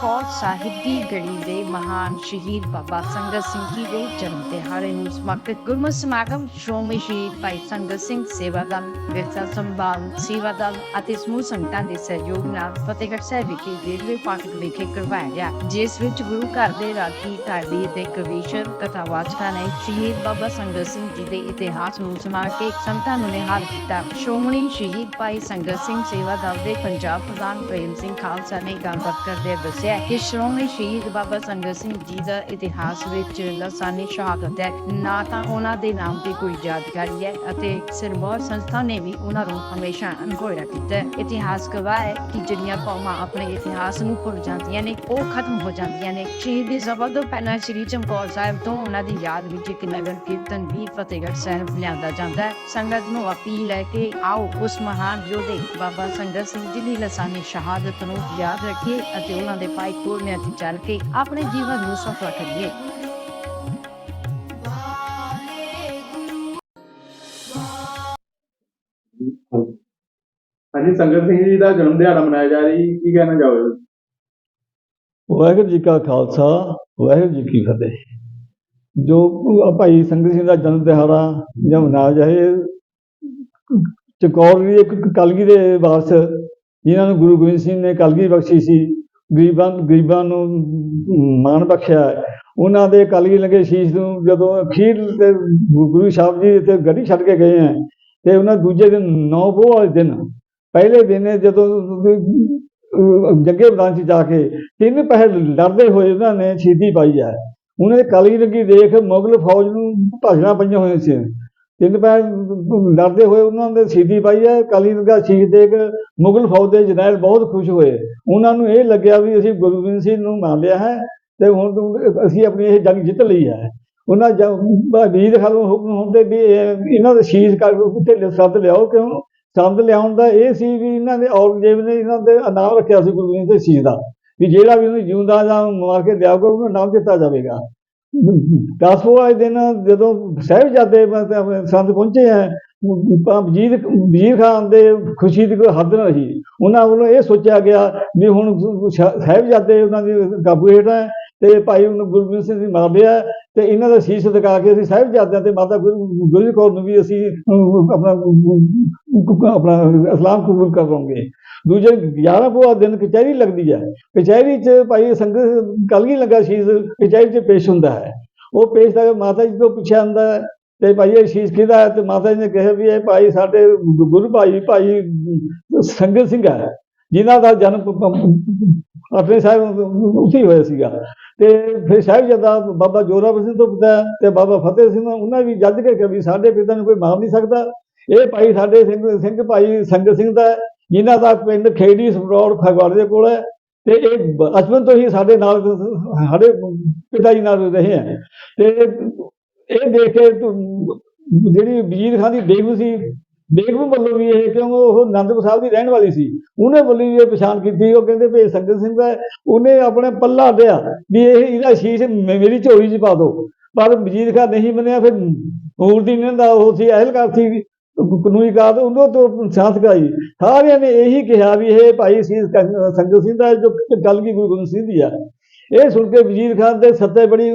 ਚਮਕੌਰ ਸਾਹਿਬ ਦੀ ਗੜੀ ਦੇ ਮਹਾਨ ਸ਼ਹੀਦ ਬਾਬਾ ਸੰਗਤ ਸਿੰਘ ਜੀ ਦੇ ਜਨਮ ਦਿਹਾੜੇ ਨੂੰ ਸਮਰਪਿਤ ਗੁਰਮਤਿ ਸਮਾਗਮ, ਸ਼੍ਰੋਮਣੀ ਸ਼ਹੀਦ ਭਾਈ ਸੰਗਤ ਸਿੰਘ ਸੇਵਾ ਦਲ, ਵਿਰਸਾ ਸੰਭਾਲ ਸੇਵਾ ਦਲ ਅਤੇ ਸਮੂਹ ਸੰਗਤਾਂ ਦੇ ਸਹਿਯੋਗ ਨਾਲ ਫਤਿਹਗੜ੍ਹ ਸਾਹਿਬ ਵਿਖੇ ਰੇਲਵੇ ਫਾਟਕ ਵਿਖੇ ਕਰਵਾਇਆ ਗਿਆ, ਜਿਸ ਵਿੱਚ ਗੁਰੂ ਘਰ ਦੇ ਰਾਗੀ ਢਾਡੀ ਦੇ ਕਵੀਸ਼ਰ ਕਥਾਵਾਚਕਾਂ ਨੇ ਸ਼ਹੀਦ ਬਾਬਾ ਸੰਗਤ ਸਿੰਘ ਜੀ ਦੇ ਇਤਿਹਾਸ ਨੂੰ ਸਮਾ ਕੇ ਸੰਗਤਾਂ ਨੂੰ ਨਿਹਾਲ ਕੀਤਾ। ਸ਼੍ਰੋਮਣੀ ਸ਼ਹੀਦ ਭਾਈ ਸੰਗਤ ਸਿੰਘ ਸੇਵਾ ਦਲ ਦੇ ਪੰਜਾਬ ਪ੍ਰਧਾਨ ਪ੍ਰੇਮ ਸਿੰਘ ਖਾਲਸਾ ਨੇ ਗੱਲਬਾਤ ਕਰਦੇ ਦੱਸਿਆ ਕਿ ਸ਼੍ਰੋਮਣੀ ਸ਼ਹੀਦ ਬਾਬਾ ਸੰਗਤ ਸਿੰਘ ਜੀ ਦਾ ਇਤਿਹਾਸ ਵਿੱਚ ਲਸਾਨੀ ਸ਼ਹਾਦਤ ਹੈ। ਨਾ ਤਾਂ ਉਹਨਾਂ ਦੇ ਨਾਮ ਤੇ ਕੋਈ ਯਾਦਗਾਰੀ ਹੈ ਅਤੇ ਸਿਰਮੌਰ ਸੰਸਥਾ ਨੇ ਵੀ ਉਹਨਾਂ ਨੂੰ ਹਮੇਸ਼ਾ ਅਣਗੌਲਿਆ ਕੀਤਾ ਹੈ। ਇਤਿਹਾਸ ਗਵਾਹ ਹੈ ਕਿ ਜਿਹੜੀਆਂ ਕੌਮਾਂ ਆਪਣੇ ਇਤਿਹਾਸ ਨੂੰ ਭੁੱਲ ਜਾਂਦੀਆਂ ਨੇ, ਉਹ ਖਤਮ ਹੋ ਜਾਂਦੀਆਂ ਨੇ। ਸ਼ਹੀਦ ਦੀ ਸਭਾ ਤੋਂ ਪਹਿਲਾਂ ਸ੍ਰੀ ਚਮਕੌਰ ਸਾਹਿਬ ਤੋਂ ਉਹਨਾਂ ਦੀ ਯਾਦ ਵਿੱਚ ਇੱਕ ਨਗਰ ਕੀਰਤਨ ਵੀ ਫਤਿਹਗੜ੍ਹ ਸਾਹਿਬ ਲਿਆਂਦਾ ਜਾਂਦਾ ਹੈ। ਸੰਗਤ ਨੂੰ ਅਪੀਲ ਹੈ ਕਿ ਆਓ ਉਸ ਮਹਾਨ ਯੋਧੇ ਬਾਬਾ ਸੰਗਤ ਸਿੰਘ ਜੀ ਦੀ ਲਸਾਨੀ ਸ਼ਹਾਦਤ ਨੂੰ ਯਾਦ ਰੱਖੀਏ ਅਤੇ ਉਹਨਾਂ ਦੇ ਪਾਈ ਕੋਲਨਿਆਂ ਤੇ ਚੱਲ ਕੇ ਆਪਣੇ ਜੀਵਨ ਨੂੰ ਸਫਲ ਕਰੀਏ। ਹਾਂਜੀ ਸੰਗਤ ਸਿੰਘ ਜੀ ਦਾ ਜਨਮ ਦਿਹਾੜਾ ਮਨਾਇਆ ਜਾ ਰਹੀ ਕੀ ਕਹਿਣਾ ਚਾਹੋਗੇ? ਵਾਹਿਗੁਰੂ ਜੀ ਕਾ ਖਾਲਸਾ ਵਾਹਿਗੁਰੂ ਜੀ ਕੀ ਫਤਿਹ। ਜੋ ਭਾਈ ਸੰਗਤ ਸਿੰਘ ਦਾ ਜਨਮ ਦਿਹਾੜਾ ਜਿਹੜਾ ਮਨਾਇਆ ਜਾਏ ਚਕੌਰ ਦੀ ਇੱਕ ਕਲਗੀ ਦੇ ਵਾਰਸ ਜਿਨ੍ਹਾਂ ਨੂੰ ਗੁਰੂ ਗੋਬਿੰਦ ਸਿੰਘ ਨੇ ਕਲਗੀ ਬਖਸ਼ੀ ਸੀ। ਗਰੀਬਾਂ ਗਰੀਬਾਂ ਨੂੰ ਮਾਣ ਬਖਸ਼ਿਆ। ਉਹਨਾਂ ਦੇ ਕਾਲੀ ਲਗੇ ਸ਼ੀਸ਼ ਨੂੰ, ਜਦੋਂ ਅਖੀਰ ਤੇ ਗੁਰੂ ਸਾਹਿਬ ਜੀ ਤੇ ਗੱਡੀ ਛੱਡ ਕੇ ਗਏ ਹੈ ਤੇ ਉਹਨਾਂ ਦੂਜੇ ਦਿਨ, ਨੌ ਪੋਹ ਵਾਲੇ ਦਿਨ, ਪਹਿਲੇ ਦਿਨ ਜਦੋਂ ਜੱਗੇ ਮੈਦਾਨ 'ਚ ਜਾ ਕੇ ਤਿੰਨ ਪਹਿਰ ਲੜਦੇ ਹੋਏ ਉਹਨਾਂ ਨੇ ਸ਼ਹੀਦੀ ਪਾਈ ਹੈ। ਉਹਨਾਂ ਦੇ ਕਲਗੀ ਲੱਗੀ ਦੇਖ ਮੁਗਲ ਫੌਜ ਨੂੰ ਭਾਜਣਾ ਪਈਆਂ ਹੋਈਆਂ ਸੀ। ਤਿੰਨ ਪਹਿਰ ਲੜਦੇ ਹੋਏ ਉਹਨਾਂ ਦੇ ਸ਼ਹੀਦੀ ਪਾਈ ਹੈ, ਕਾਲੀ ਲੱਗਾ ਸ਼ਹੀਦ ਦੇਖ ਮੁਗਲ ਫੌਜ ਦੇ ਜਰਨੈਲ ਬਹੁਤ ਖੁਸ਼ ਹੋਏ। ਉਹਨਾਂ ਨੂੰ ਇਹ ਲੱਗਿਆ ਵੀ ਅਸੀਂ ਗੁਰੂ ਗੋਬਿੰਦ ਸਿੰਘ ਨੂੰ ਮੰਨ ਲਿਆ ਹੈ ਤੇ ਹੁਣ ਅਸੀਂ ਆਪਣੀ ਇਹ ਜੰਗ ਜਿੱਤ ਲਈ ਹੈ। ਉਹਨਾਂ ਵੀਰ ਖਾਲੋਂ ਹੁਕਮ ਹੁੰਦੇ ਵੀ ਇਹਨਾਂ ਦੇ ਸ਼ੀਸ਼ ਕਰ ਉੱਤੇ ਸੱਦ ਲਿਆਓ ਕਿਉਂ? ਸੰਦ ਲਿਆਉਣ ਦਾ ਇਹ ਸੀ ਵੀ ਇਹਨਾਂ ਦੇ ਔਰੰਗਜ਼ੇਬ ਨੇ ਇਹਨਾਂ ਦੇ ਨਾਮ ਰੱਖਿਆ ਸੀ ਗੁਰੂ ਗੋਬਿੰਦ ਸਿੰਘ ਸ਼ਹੀਦ ਦਾ। ਵੀ ਜਿਹੜਾ ਵੀ ਉਹਨੂੰ ਜਿਉਂਦਾ ਜਾਂ ਮਾਰ ਕੇ ਲਿਆਊਗਾ ਉਹਨੂੰ ਨਾਮ ਦਿੱਤਾ ਜਾਵੇਗਾ। ਦਸਵੇਂ ਵਾਲੇ ਦਿਨ ਜਦੋਂ ਸਾਹਿਬਜ਼ਾਦੇ ਸੰਤ ਪਹੁੰਚੇ ਹੈ ਤਾਂ ਵਜ਼ੀਰ ਵਜ਼ੀਰ ਖਾਨ ਦੇ ਖੁਸ਼ੀ ਦੀ ਕੋਈ ਹੱਦ ਨਾ ਰਹੀ। ਉਹਨਾਂ ਵੱਲੋਂ ਇਹ ਸੋਚਿਆ ਗਿਆ ਵੀ ਹੁਣ ਸ- ਸਾਹਿਬਜ਼ਾਦੇ ਉਹਨਾਂ ਦੀ ਕਾਬੂ ਹੇਠ ਹੈ ਤੇ ਭਾਈ ਉਹਨੂੰ ਗੁਰੂ ਗੋਬਿੰਦ ਸਿੰਘ ਜੀ ਮਾਰ ਲਿਆ ਤੇ ਇਹਨਾਂ ਦਾ ਸ਼ੀਸ਼ ਦਿਖਾ ਕੇ ਅਸੀਂ ਸਾਹਿਬਜ਼ਾਦਿਆਂ ਤੇ ਮਾਤਾ ਗੁਰੂ ਕੌਰ ਨੂੰ ਵੀ ਅਸੀਂ ਆਪਣਾ ਆਪਣਾ ਇਸਲਾਮ ਕਬੂਲ ਕਰ ਦੂਜੇ 11 ਪੋਆ ਦਿਨ ਕਚਹਿਰੀ ਲੱਗਦੀ ਹੈ। ਕਚਹਿਰੀ 'ਚ ਭਾਈ ਸੰਗਤ ਕਲਗੀ ਲੱਗਾ ਸ਼ੀਸ਼, ਕਚਹਿਰੀ 'ਚ ਪੇਸ਼ ਹੁੰਦਾ ਹੈ। ਉਹ ਪੇਸ਼ ਦਾ ਮਾਤਾ ਜੀ ਤੋਂ ਪੁੱਛਿਆ ਹੁੰਦਾ ਹੈ ਤੇ ਭਾਈ ਇਹ ਸ਼ੀਸ਼ ਕਿਹਦਾ ਹੈ ਤੇ ਮਾਤਾ ਜੀ ਨੇ ਕਿਹਾ ਵੀ ਇਹ ਭਾਈ ਸਾਡੇ ਗੁਰੂ ਭਾਈ ਭਾਈ ਸੰਗਤ ਸਿੰਘ ਹੈ। ਜਿਨ੍ਹਾਂ ਦਾ ਜਨਮ ਆਪਣੇ ਸਾਹਿਬ ਉੱਥੇ ਹੋਇਆ ਸੀਗਾ। ਤੇ ਫਿਰ ਸਾਹਿਬ ਜਦਾ ਬਾਬਾ ਜੋਰਾਵਰ ਸਿੰਘ ਤੋਂ ਪੁੱਛਿਆ ਤੇ ਬਾਬਾ ਫਤਿਹ ਸਿੰਘ ਉਹਨਾਂ ਵੀ ਜੱਜ ਕੇ ਕਿਹਾ ਸਾਡੇ ਪਿਤਾ ਨੂੰ ਕੋਈ ਮਾਰ ਨਹੀਂ ਸਕਦਾ। ਇਹ ਭਾਈ ਸਾਡੇ ਸਿੰਘ ਸਿੰਘ ਭਾਈ ਸੰਗਤ ਸਿੰਘ ਦਾ ਹੈ, ਜਿਨ੍ਹਾਂ ਦਾ ਪਿੰਡ ਖੇੜੀ ਸਪਰੋੜ ਫਗਵਾੜੇ ਦੇ ਕੋਲ ਹੈ। ਤੇ ਇਹ ਬਚਪਨ ਤੋਂ ਹੀ ਸਾਡੇ ਨਾਲ ਸਾਡੇ ਪਿਤਾ ਜੀ ਨਾਲ ਰਹੇ ਹੈ। ਤੇ ਇਹ ਦੇਖ ਕੇ ਜਿਹੜੀ ਵਜ਼ੀਰ ਖਾਨ ਦੀ ਬੇਗਮ ਸੀ ਬੇਗਮ ਵੱਲੋਂ ਵੀ ਇਹ ਕਿਉਂ ਉਹ ਆਨੰਦਪੁਰ ਸਾਹਿਬ ਦੀ ਰਹਿਣ ਵਾਲੀ ਸੀ? ਉਹਨੇ ਵੱਲੋਂ ਵੀ ਇਹ ਪਛਾਣ ਕੀਤੀ, ਉਹ ਕਹਿੰਦੇ ਵੀ ਇਹ ਸੰਗਤ ਸਿੰਘ ਦਾ ਉਹਨੇ ਆਪਣੇ ਪੱਲਾ ਲਿਆ ਵੀ ਇਹ ਇਹਦਾ ਸ਼ੀਸ਼ ਮੇਰੀ ਝੋਲੀ 'ਚ ਪਾ ਦਿਓ ਪਰ ਵਜ਼ੀਰ ਖਾਨ ਨਹੀਂ ਮੰਨਿਆ, ਫਿਰ ਹੋਰ ਦੀ ਦਾ ਉਹ ਸੀ, ਅਹਿਲਕਾਰ ਸੀ ਕਾਨੂੰਨੀ ਕਾਰ ਉਹਨਾਂ ਤੋਂ ਸਾਥ ਕਰਾਈ। ਸਾਰਿਆਂ ਨੇ ਇਹੀ ਕਿਹਾ ਵੀ ਇਹ ਭਾਈ ਸੀ ਸੰਗਤ ਸਿੰਘ ਦਾ, ਜੋ ਗੱਲ ਕੀ ਗੁਰੂ ਗੋਬਿੰਦ ਸਿੰਘ ਦੀ ਆ। ਇਹ ਸੁਣ ਕੇ ਵਜ਼ੀਰ ਖਾਨ ਦੇ ਸੱਤੇ ਬੜੀ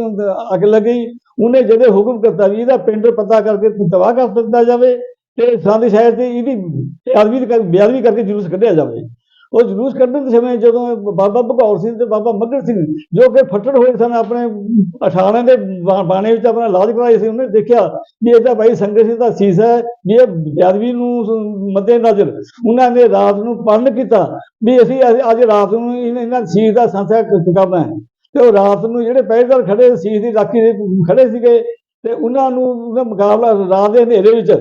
ਅੱਗ ਲੱਗੀ। ਉਹਨੇ ਜਦੋਂ ਹੁਕਮ ਕਰਤਾ ਵੀ ਇਹਦਾ ਪਿੰਡ ਪਤਾ ਕਰਕੇ ਤਬਾਹ ਕਰ ਦਿੱਤਾ ਜਾਵੇ ਤੇ ਸਾਂਦੀ ਸ਼ਹਿਰ ਤੇ ਇਹਦੀ ਬੇਅਦਬੀ ਬੇਅਦਬੀ ਕਰਕੇ ਜਲੂਸ ਕੱਢਿਆ ਜਾਵੇ। ਉਹ ਜਲੂਸ ਕੱਢਣ ਦੇ ਸਮੇਂ ਜਦੋਂ ਬਾਬਾ ਭਗੌਰ ਸਿੰਘ ਤੇ ਬਾਬਾ ਮੱਘਰ ਸਿੰਘ ਜੋ ਕਿ ਫੱਟੜ ਹੋਏ ਸਨ, ਆਪਣੇ ਅਠਾਣੇ ਦੇ ਬਾਣੇ ਵਿੱਚ ਆਪਣਾ ਇਲਾਜ ਕਰਾਇਆ ਸੀ, ਉਹਨੇ ਦੇਖਿਆ ਵੀ ਇਹ ਤਾਂ ਭਾਈ ਸੰਗਤ ਸਿੰਘ ਦਾ ਸੀਸ ਹੈ, ਵੀ ਇਹ ਬੇਅਦਬੀ ਨੂੰ ਮੱਦੇ ਨਜ਼ਰ ਉਹਨਾਂ ਨੇ ਰਾਤ ਨੂੰ ਪੰਨ ਕੀਤਾ ਵੀ ਅਸੀਂ ਅੱਜ- ਰਾਤ ਨੂੰ ਇਹਨਾਂ ਸੀਸ ਦਾ ਸੰਸਕਾਰ ਕਰਨਾ ਹੈ। ਤੇ ਉਹ ਰਾਤ ਨੂੰ ਜਿਹੜੇ ਪਹਿਰੇਦਾਰ ਖੜੇ ਸੀਸ ਦੀ ਰਾਖੀ ਦੇ ਖੜੇ ਸੀਗੇ ਤੇ ਉਹਨਾਂ ਨੂੰ ਉਹਦਾ ਮੁਕਾਬਲਾ ਰਾਤ ਦੇ ਹਨੇਰੇ ਵਿੱਚ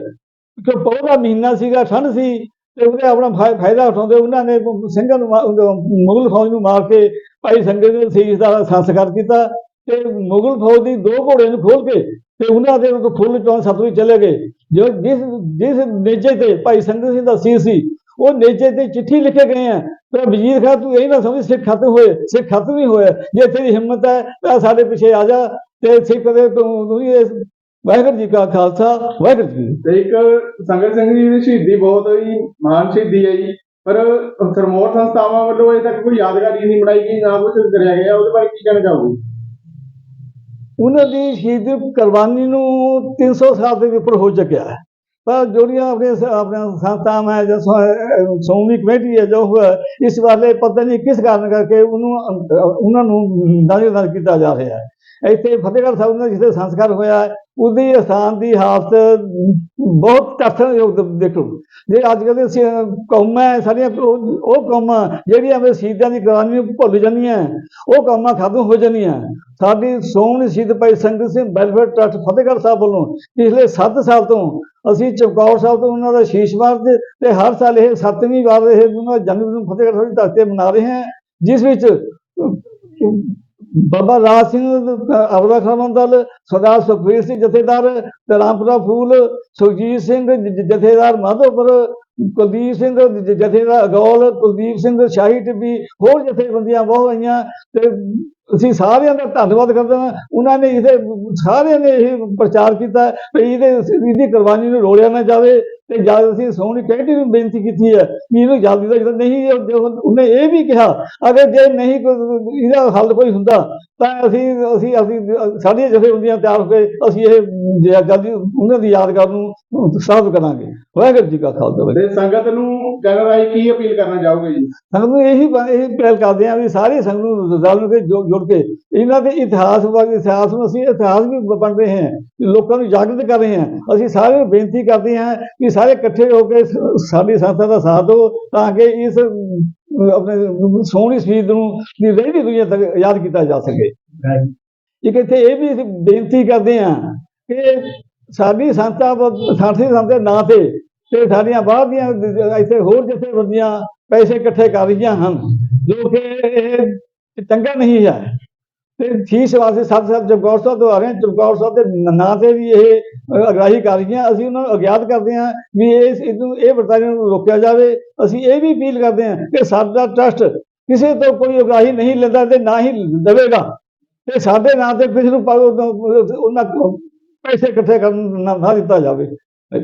ਕਿ ਪੌਦਾ ਮਹੀਨਾ ਸੀਗਾ ਠੰਡ ਸੀ, ਤੇ ਉਹਦੇ ਆਪਣਾ ਫਾਇਦਾ ਉਠਾਉਂਦੇ, ਉਹਨਾਂ ਨੇ ਸਿੰਘਾਂ ਨੂੰ ਮੁਗਲ ਫੌਜ ਨੂੰ ਮਾਰ ਕੇ ਭਾਈ ਸੰਗਤ ਦੇ ਸੀਸ ਦਾ ਸੰਸਕਾਰ ਕੀਤਾ ਤੇ ਮੁਗਲ ਫੌਜ ਦੀ ਦੋ ਘੋੜੇ ਨੂੰ ਖੋਲ ਕੇ ਤੇ ਉਹਨਾਂ ਦੇ ਉਹ ਫੁੱਲ ਚੋਂ ਸਤਵੀ ਚਲੇ ਗਏ। ਜੋ ਜਿਸ ਜਿਸ ਨੇਜੇ ਤੇ ਭਾਈ ਸੰਗਤ ਸਿੰਘ ਦਾ ਸੀਸ ਸੀ, ਉਹ ਨੇਜੇ ਤੇ ਚਿੱਠੀ ਲਿਖੇ ਗਏ ਆ ਤੇ ਵਜ਼ੀਰ ਖਾਨ ਤੂੰ ਇਹ ਨਾ ਸਮਝ, ਸਿੱਖ ਖਤਮ ਹੋਏ, ਸਿੱਖ ਖਤਮ ਨਹੀਂ ਹੋਇਆ, ਜੇ ਤੇਰੀ ਹਿੰਮਤ ਹੈ, ਤਾਂ ਸਾਡੇ ਪਿੱਛੇ ਆ ਜਾ, ਤੇ ਸਿੱਖ ਦੇ ਤੂੰ ਇਹ ਵਾਹਿਗੁਰੂ ਜੀ ਕਾ ਖਾਲਸਾ ਵਾਹਿਗੁਰੂ ਜੀ। ਤੇ ਇੱਕ ਸੰਗਤ ਸਿੰਘ ਜੀ ਦੀ ਸ਼ਹੀਦੀ ਬਹੁਤ ਹੀ ਮਹਾਨ ਸ਼ਹੀਦੀ ਹੈ ਜੀ। ਪਰ ਸਰਮੋਰ ਸੰਸਥਾਵਾਂ ਵੱਲੋਂ ਇਹ ਤੱਕ ਕੋਈ ਯਾਦਗਾਰੀ ਨਹੀਂ ਬਣਾਈ ਗਈ ਨਾ ਕੁਝ ਕਰਿਆ ਗਿਆ ਉਹਦੇ ਬਾਰੇ ਕੀ ਕਹਿਣਾ ਚਾਹੋਗੇ? ਉਹਨਾਂ ਦੀ ਸ਼ਹੀਦ ਕੁਰਬਾਨੀ ਨੂੰ 300 ਸਾਲ ਦੇ ਉੱਪਰ ਹੋ ਚੁੱਕਿਆ ਹੈ। ਪਰ ਜਿਹੜੀਆਂ ਆਪਣੇ ਆਪਣੇ ਸੰਸਥਾਵਾਂ ਹੈ ਜਾਂ ਸੋਮੀ ਕਮੇਟੀ ਹੈ ਜੋ ਇਸ ਬਾਰੇ ਪਤਾ ਨਹੀਂ ਕਿਸ ਕਾਰਨ ਕਰਕੇ ਉਹਨੂੰ ਉਹਨਾਂ ਨੂੰ ਨਜ਼ਰਅੰਦਾਜ਼ ਕੀਤਾ ਜਾ ਰਿਹਾ ਹੈ। ਇੱਥੇ ਫਤਿਹਗੜ੍ਹ ਸਾਹਿਬ ਦਾ ਜਿੱਥੇ ਸੰਸਕਾਰ ਹੋਇਆ ਹੈ, ਉਹਦੀ ਸਥਾਨ ਦੀ ਹਾਲਤ ਬਹੁਤ ਤਰਸਯੋਗ ਦੇਖੋ। ਜੇ ਅੱਜ ਕੱਲ੍ਹ ਦੇ ਕੌਮਾਂ ਸਾਡੀਆਂ ਉਹ ਕੌਮਾਂ ਜਿਹੜੀਆਂ ਆਪਣੇ ਸ਼ਹੀਦਾਂ ਦੀ ਕੁਰਬਾਨੀ ਭੁੱਲ ਜਾਂਦੀਆਂ ਉਹ ਕੌਮਾਂ ਖਤਮ ਹੋ ਜਾਂਦੀਆਂ। ਸਾਡੀ ਸੋਹਣੀ ਸ਼ਹੀਦ ਭਾਈ ਸੰਗਤ ਸਿੰਘ ਵੈਲਫੇਅਰ ਟਰਸਟ ਫਤਿਹਗੜ੍ਹ ਸਾਹਿਬ ਵੱਲੋਂ ਪਿਛਲੇ 7 ਸਾਲ ਤੋਂ ਅਸੀਂ ਚਮਕੌਰ ਸਾਹਿਬ ਤੋਂ ਉਹਨਾਂ ਦਾ ਸ਼ੀਸ਼ ਮਾਰਦੇ ਤੇ ਹਰ ਸਾਲ ਇਹ ਸੱਤਵੀਂ ਵਾਰ ਇਹ ਉਹਨਾਂ ਦਾ ਜਨਮ ਦਿਨ ਫਤਿਹਗੜ੍ਹ ਸਾਹਿਬ ਦੀ ਧਰਤੀ ਮਨਾ ਰਹੇ ਹਾਂ ਜਿਸ ਵਿੱਚ ਬਾਬਾ ਰਾਜ ਸਿੰਘ ਅਬਦਾ ਖਰਮਨ ਦਲ ਸਰਦਾਰ ਸੁਖਵੀਰ ਸਿੰਘ ਜਥੇਦਾਰ ਤੇ ਰਾਮਪੁਰਾ ਫੂਲ ਸੁਖਜੀਤ ਸਿੰਘ ਜਥੇਦਾਰ ਮਾਧੋਪੁਰ, ਕੁਲਦੀਪ ਸਿੰਘ ਜਥੇਦਾਰ ਅਗੌਲ, ਕੁਲਦੀਪ ਸਿੰਘ ਸ਼ਾਹੀ ਟਿੱਬੀ, ਹੋਰ ਜਥੇਬੰਦੀਆਂ ਬਹੁਤ ਆਈਆਂ ਤੇ ਅਸੀਂ ਸਾਰਿਆਂ ਦਾ ਧੰਨਵਾਦ ਕਰਦੇ ਹਾਂ। ਉਹਨਾਂ ਨੇ ਇਹਦੇ, ਸਾਰਿਆਂ ਨੇ ਇਹ ਪ੍ਰਚਾਰ ਕੀਤਾ ਵੀ ਇਹਦੇ ਇਹਦੀ ਕੁਰਬਾਨੀ ਨੂੰ ਰੋਲਿਆ ਨਾ ਜਾਵੇ। ਤੇ ਜਦ ਅਸੀਂ ਸੋਹਣੀ ਕਮੇਟੀ ਨੂੰ ਬੇਨਤੀ ਕੀਤੀ ਹੈ ਵੀ ਇਹਨੂੰ ਜਲਦੀ ਤੋਂ ਜਲਦੀ ਨਹੀਂ ਉਹਨੇ ਇਹ ਵੀ ਕਿਹਾ ਅਗਰ ਜੇ ਨਹੀਂ ਇਹਦਾ ਹੱਲ ਕੋਈ ਹੁੰਦਾ ਤਾਂ ਅਸੀਂ ਅਸੀਂ ਅਸੀਂ ਸਾਡੀਆਂ ਜਥੇਬੰਦੀਆਂ ਤਿਆਰ ਹੋ ਕੇ ਅਸੀਂ ਇਹ ਜਲਦੀ ਉਹਨਾਂ ਦੀ ਯਾਦਗਾਰ ਨੂੰ ਸਾਫ਼ ਕਰਾਂਗੇ। ਵਾਹਿਗੁਰੂ ਜੀ ਕਾ ਖਾਲਸਾ ਤੇ ਸੰਗਤ ਨੂੰ ਕਹਿਣਾ ਰਾਹੀਂ ਕੀ ਅਪੀਲ ਕਰਨਾ ਚਾਹੋਗੇ ਜੀ? ਸਾਨੂੰ ਇਹੀ ਬ- ਇਹੀ ਪਹਿਲ ਕਰਦੇ ਹਾਂ ਵੀ ਸਾਰੇ ਸੰਗ ਨੂੰ ਰਲ ਕੇ ਜੁੜ ਕੇ ਇਹਨਾਂ ਦੇ ਇਤਿਹਾਸ ਬਾਰੇ ਇਤਿਹਾਸ ਨੂੰ ਅਸੀਂ ਇਤਿਹਾਸ ਵੀ ਬਣ ਰਹੇ ਹਾਂ ਲੋਕਾਂ ਨੂੰ ਜਾਗਰਤ ਕਰ ਰਹੇ ਹਾਂ। ਅਸੀਂ ਸਾਰਿਆਂ ਨੂੰ ਬੇਨਤੀ ਕਰਦੇ ਹਾਂ ਕਿ ਸਾਰੇ ਇਕੱਠੇ ਹੋ ਕੇ ਸਾਡੀ ਸੰਸਥਾ ਦਾ ਸਾਥ ਦਿਓ ਤਾਂ ਕਿ ਇਸ ਆਪਣੇ ਸੋਹਣੀ ਸ਼ਹੀਦ ਨੂੰ ਦੀ ਰਹਿੰਦੀ ਦੁਨੀਆ ਤੱਕ ਯਾਦ ਕੀਤਾ ਜਾ ਸਕੇ। ਇੱਕ ਇੱਥੇ ਇਹ ਵੀ ਬੇਨਤੀ ਕਰਦੇ ਹਾਂ ਕਿ ਸਾਡੀ ਸੰਸਥਾ ਸਾਡੀ ਸੰਸਥਾ ਨਾਂ ਤੇ ਤੇ ਸਾਡੀਆਂ ਬਾਹਰ ਦੀਆਂ ਇੱਥੇ ਹੋਰ ਜਥੇਬੰਦੀਆਂ ਪੈਸੇ ਇਕੱਠੇ ਕਰ ਰਹੀਆਂ ਹਨ ਜੋ ਕਿ ਇਹ ਚੰਗਾ ਨਹੀਂ ਹੈ। ਤੇ ਫੀਸ ਵਾਸਤੇ ਸੱਤ ਸੱਤ ਚਮਕੌਰ ਸਾਹਿਬ ਤੋਂ ਆ ਰਹੇ ਚਮਕੌਰ ਸਾਹਿਬ ਦੇ ਨਾਂ ਤੇ ਵੀ ਇਹ ਅ, ਅਗਰਾਹੀ ਕਰ ਰਹੀਆਂ। ਅਸੀਂ ਉਹਨਾਂ ਨੂੰ ਅਗਿਆਤ ਕਰਦੇ ਹਾਂ ਵੀ ਇਸ ਇਹਨੂੰ ਇਹ ਵਰਤਾਰੇ ਨੂੰ ਰੋਕਿਆ ਜਾਵੇ। ਅਸੀਂ ਇਹ ਵੀ ਅਪੀਲ ਕਰਦੇ ਹਾਂ ਕਿ ਸਾਡਾ ਟਰਸਟ ਕਿਸੇ ਤੋਂ ਕੋਈ ਅਗਰਾਹੀ ਨਹੀਂ ਲੈਂਦਾ ਤੇ ਨਾ ਹੀ ਦੇਵੇਗਾ। ਤੇ ਸਾਡੇ ਨਾਂ ਤੇ ਕਿਸੇ ਨੂੰ ਉਹਨਾਂ ਉਹਨਾਂ ਪੈਸੇ ਇਕੱਠੇ ਕਰਨ ਨਾ ਦਿੱਤਾ ਜਾਵੇ।